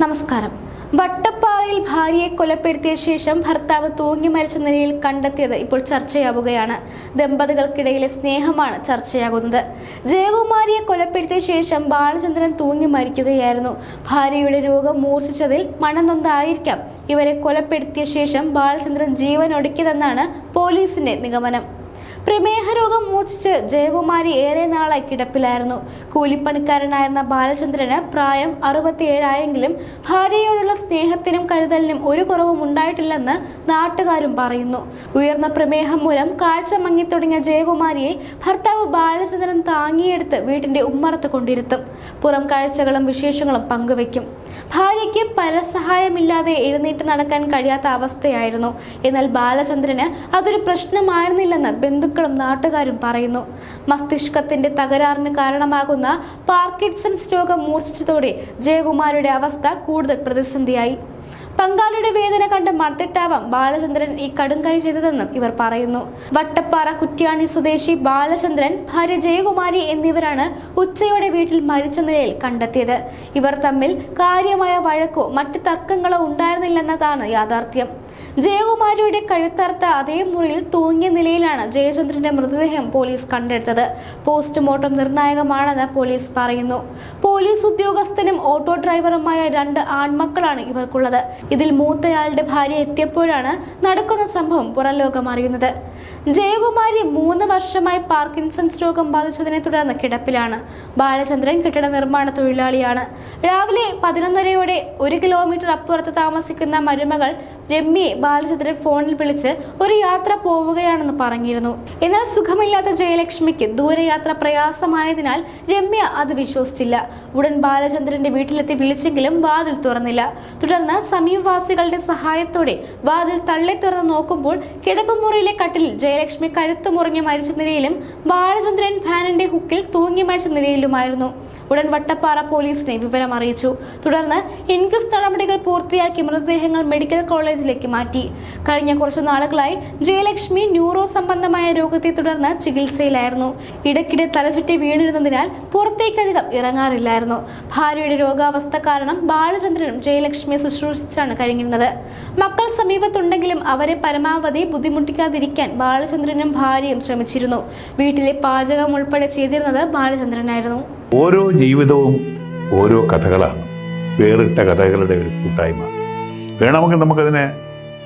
നമസ്കാരം. വട്ടപ്പാറയിൽ ഭാര്യയെ കൊലപ്പെടുത്തിയ ശേഷം ഭർത്താവ് തൂങ്ങി മരിച്ച നിലയിൽ കണ്ടെത്തിയത് ഇപ്പോൾ ചർച്ചയാവുകയാണ്. ദമ്പതികൾക്കിടയിലെ സ്നേഹമാണ് ചർച്ചയാകുന്നത്. ജയകുമാരിയെ കൊലപ്പെടുത്തിയ ശേഷം ബാലചന്ദ്രൻ തൂങ്ങി മരിക്കുകയായിരുന്നു. ഭാര്യയുടെ രോഗം മൂർച്ഛിച്ചതിൽ മണന്നൊന്നായിരിക്കാം ഇവരെ കൊലപ്പെടുത്തിയ ശേഷം ബാലചന്ദ്രൻ ജീവൻ ഒടുക്കിയതെന്നാണ് പോലീസിന്റെ നിഗമനം. പ്രമേഹ രോഗം മൂർച്ഛിച്ച് ജയകുമാരി ഏറെ നാളായി കിടപ്പിലായിരുന്നു. കൂലിപ്പണിക്കാരനായിരുന്ന ബാലചന്ദ്രന് പ്രായം അറുപത്തിയേഴായെങ്കിലും ഭാര്യയോടുള്ള സ്നേഹത്തിനും കരുതലിനും ഒരു കുറവും ഉണ്ടായിട്ടില്ലെന്ന് നാട്ടുകാരും പറയുന്നു. ഉയർന്ന പ്രമേഹം മൂലം കാഴ്ച മങ്ങിത്തുടങ്ങിയ ജയകുമാരിയെ ഭർത്താവ് ബാലചന്ദ്രൻ താങ്ങിയെടുത്ത് വീട്ടിന്റെ ഉമ്മറത്ത് കൊണ്ടിരുത്തും. പുറം കാഴ്ചകളും വിശേഷങ്ങളും പങ്കുവെക്കും ഭാര്യയ്ക്ക് പരസഹായമില്ലാതെ എഴുന്നേറ്റ് നടക്കാൻ കഴിയാത്ത അവസ്ഥയായിരുന്നു. എന്നാൽ ബാലചന്ദ്രന് അതൊരു പ്രശ്നമായിരുന്നില്ലെന്ന് ബന്ധുക്കളും നാട്ടുകാരും പറയുന്നു. മസ്തിഷ്കത്തിന്റെ തകരാറിന് കാരണമാകുന്ന പാർക്കിൻസൺസ് രോഗം മൂർച്ഛിച്ചതോടെ ജയകുമാരുടെ അവസ്ഥ കൂടുതൽ പ്രതിസന്ധിയായി. പങ്കാളിയുടെ വേദന കണ്ട് മർത്തിട്ടാവാം ബാലചന്ദ്രൻ ഈ കടുംകൈ ചെയ്തതെന്നും ഇവർ പറയുന്നു. വട്ടപ്പാറ കുറ്റ്യാണി സ്വദേശി ബാലചന്ദ്രൻ ഭാര്യ ജയകുമാരി എന്നിവരാണ് ഉച്ചയോടെ വീട്ടിൽ മരിച്ച നിലയിൽ കണ്ടെത്തിയത്. ഇവർ തമ്മിൽ കാര്യമായ വഴക്കോ മറ്റ് തർക്കങ്ങളോ ഉണ്ടായിരുന്നില്ലെന്നതാണ് യാഥാർത്ഥ്യം. ജയകുമാരിയുടെ കഴുത്തറുത്ത അതേ മുറിയിൽ തൂങ്ങിയ നിലയിലാണ് ജയചന്ദ്രന്റെ മൃതദേഹം പോലീസ് കണ്ടെടുത്തത്. പോസ്റ്റ്മോർട്ടം നിർണായകമാണെന്ന് പോലീസ് പറയുന്നു. പോലീസ് ഉദ്യോഗസ്ഥനും ഓട്ടോ ഡ്രൈവറുമായ രണ്ട് ആൺമക്കളാണ് ഇവർക്കുള്ളത്. ഇതിൽ മൂത്തയാളുടെ ഭാര്യ എത്തിയപ്പോഴാണ് നടക്കുന്ന സംഭവം പുറം ലോകം അറിയുന്നത്. ജയകുമാരി മൂന്ന് വർഷമായി പാർക്കിൻസൺസ് രോഗം ബാധിച്ചതിനെ തുടർന്ന് കിടപ്പിലാണ്. ബാലചന്ദ്രൻ കെട്ടിട നിർമ്മാണ തൊഴിലാളിയാണ്. രാവിലെ പതിനൊന്നരയോടെ ഒരു കിലോമീറ്റർ അപ്പുറത്ത് താമസിക്കുന്ന മരുമകൾ രമ്യയെ ബാലചന്ദ്രൻ ഫോണിൽ വിളിച്ച് ഒരു യാത്ര പോവുകയാണെന്ന് പറഞ്ഞിരുന്നു. എന്നാൽ സുഖമില്ലാത്ത ജയലക്ഷ്മിക്ക് ദൂരയാത്ര പ്രയാസമായതിനാൽ രമ്യ അത് വിശ്വസിച്ചില്ല. ഉടൻ ബാലചന്ദ്രന്റെ വീട്ടിലെത്തി വിളിച്ചെങ്കിലും വാതിൽ തുറന്നില്ല. തുടർന്ന് സമീപവാസികളുടെ സഹായത്തോടെ വാതിൽ തള്ളി തുറന്ന് നോക്കുമ്പോൾ കിടപ്പുമുറിയിലെ കട്ടിലിൽ ജയലക്ഷ്മി കഴുത്തു മുറിഞ്ഞ് മരിച്ച നിലയിലും ബാലചന്ദ്രൻ ഫാനിന്റെ കുക്കിൽ തൂങ്ങി മരിച്ച നിലയിലുമായിരുന്നു. ഉടൻ വട്ടപ്പാറ പോലീസിനെ വിവരം അറിയിച്ചു തുടർന്ന് ഇൻക്വസ്റ്റ് നടപടികൾ പൂർത്തിയാക്കി മൃതദേഹങ്ങൾ മെഡിക്കൽ കോളേജിലേക്ക് മാറ്റി. കഴിഞ്ഞ കുറച്ചു നാളുകളായി ജയലക്ഷ്മി ന്യൂറോ സംബന്ധമായ രോഗത്തെ തുടർന്ന് ചികിത്സയിലായിരുന്നു. ഇടയ്ക്കിടെ തലചുറ്റി വീണിരുന്നതിനാൽ പുറത്തേക്കധികം ഇറങ്ങാറില്ലായിരുന്നു. ഭാര്യയുടെ രോഗാവസ്ഥ കാരണം ബാലചന്ദ്രനും ജയലക്ഷ്മിയെ ശുശ്രൂഷിച്ചാണ് കഴിഞ്ഞിരുന്നത്. മക്കൾ സമീപത്തുണ്ടെങ്കിലും അവരെ പരമാവധി ബുദ്ധിമുട്ടിക്കാതിരിക്കാൻ ബാലചന്ദ്രനും ഭാര്യയും ശ്രമിച്ചിരുന്നു. വീട്ടിലെ പാചകം ഉൾപ്പെടെ ചെയ്തിരുന്നത് ബാലചന്ദ്രനായിരുന്നു. ഓരോ ജീവിതവും ഓരോ കഥകളാണ്. വേറിട്ട കഥകളുടെ ഒരു കൂട്ടായ്മ. വേണമെങ്കിൽ നമുക്കതിനെ